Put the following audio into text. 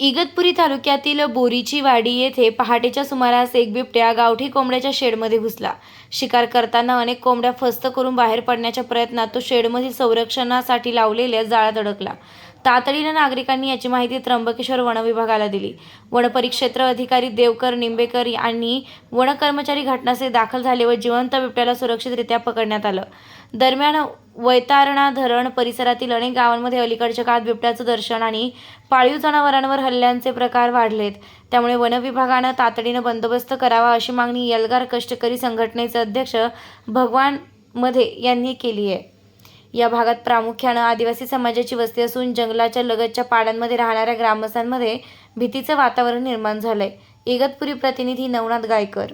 इगतपुरी तालुक्यातील बोरीची वाडी येथे पहाटेच्या सुमारास एक बिबट्या गावठी कोंबड्याच्या शेडमध्ये घुसला. शिकार करताना अनेक कोंबड्या फस्त करून बाहेर पडण्याच्या प्रयत्नात तो शेडमधील संरक्षणासाठी लावलेल्या जाळ्यात अडकला. तातडीनं नागरिकांनी याची माहिती त्र्यंबकेश्वर वन विभागाला दिली. वनपरिक्षेत्र अधिकारी देवकर निंबेकर आणि वनकर्मचारी घटनास्थळी दाखल झाले व जिवंत बिबट्याला सुरक्षितरित्या पकडण्यात आलं. दरम्यान वैतारणा धरण परिसरातील अनेक गावांमध्ये अलीकडच्या काळात बिबट्याचं दर्शन आणि पाळीव जनावरांवर हल्ल्यांचे प्रकार वाढलेत. त्यामुळे वनविभागानं तातडीनं बंदोबस्त करावा अशी मागणी यलगार कष्टकरी संघटनेचे अध्यक्ष भगवानमध्ये यांनी केली आहे. या भागात प्रामुख्यानं आदिवासी समाजाची वस्ती असून जंगलाच्या लगतच्या पाड्यांमध्ये राहणाऱ्या ग्रामस्थांमध्ये भीतीचं वातावरण निर्माण झालंय. इगतपुरी प्रतिनिधी नवनाथ गायकर.